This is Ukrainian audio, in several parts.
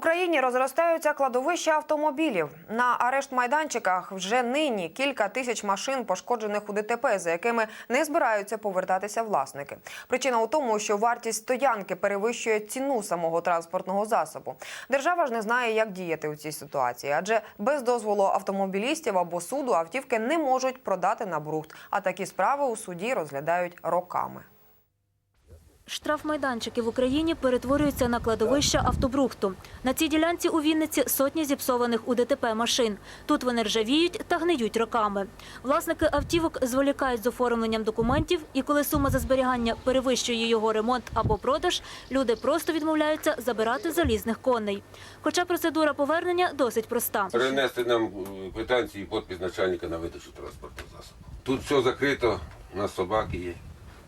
Україні розростаються кладовища автомобілів. На арешт майданчиках вже нині кілька тисяч машин, пошкоджених у ДТП, за якими не збираються повертатися власники. Причина у тому, що вартість стоянки перевищує ціну самого транспортного засобу. Держава ж не знає, як діяти у цій ситуації, адже без дозволу автомобілістів або суду автівки не можуть продати на брухт. А такі справи у суді розглядають роками. Штрафмайданчики в Україні перетворюються на кладовища автобрухту. На цій ділянці у Вінниці сотні зіпсованих у ДТП машин. Тут вони ржавіють та гниють роками. Власники автівок зволікають з оформленням документів, і коли сума за зберігання перевищує його ремонт або продаж, люди просто відмовляються забирати залізних коней. Хоча процедура повернення досить проста. Перенести нам е, квитанції і підпис начальника на видачу транспортного засобу. Тут все закрито, у нас собаки є,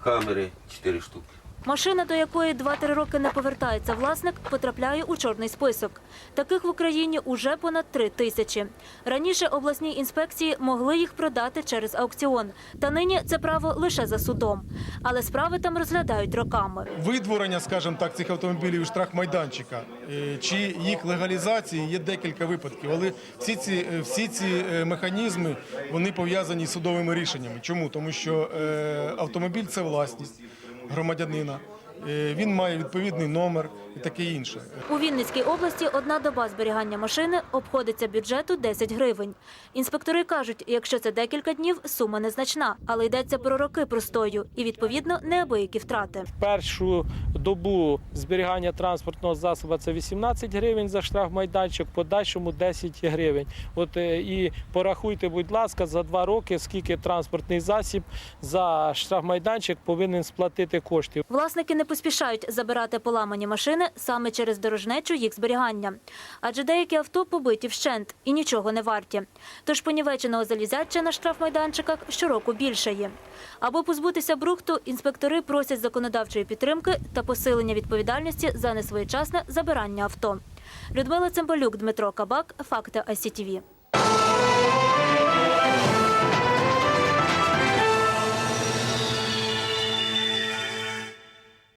камери 4 штуки. Машина, до якої 2-3 роки не повертається власник, потрапляє у чорний список. Таких в Україні уже понад 3 тисячі. Раніше обласні інспекції могли їх продати через аукціон. Та нині це право лише за судом. Але справи там розглядають роками. Видворення, скажімо так, цих автомобілів із штрафмайданчика е, чи їх легалізації є декілька випадків, але всі ці, е, всі ці е, механізми вони пов'язані з судовими рішеннями. Чому? Тому що автомобіль це власність громадянина, е, він має відповідний номер і таке інше. У Вінницькій області одна доба зберігання машини обходиться бюджету 10 гривень. Інспектори кажуть, якщо це декілька днів, сума незначна, але йдеться про роки простою і, відповідно, неабиякі втрати. Першу добу зберігання транспортного засобу це 18 гривень за штрафмайданчик, в подальшому 10 гривень. От е, і порахуйте, будь ласка, за два роки, скільки транспортний засіб за штрафмайданчик повинен сплатити коштів. Власники не поспішають забирати поламані машини саме через дорожнечу їх зберігання. Адже деякі авто побиті вщент і нічого не варті. Тож понівеченого залізяча на штрафмайданчиках щороку більшає. Аби позбутися брухту, інспектори просять законодавчої підтримки та посилення відповідальності за несвоєчасне забирання авто. Людмила Цимбалюк, Дмитро Кабак, Факти ICTV.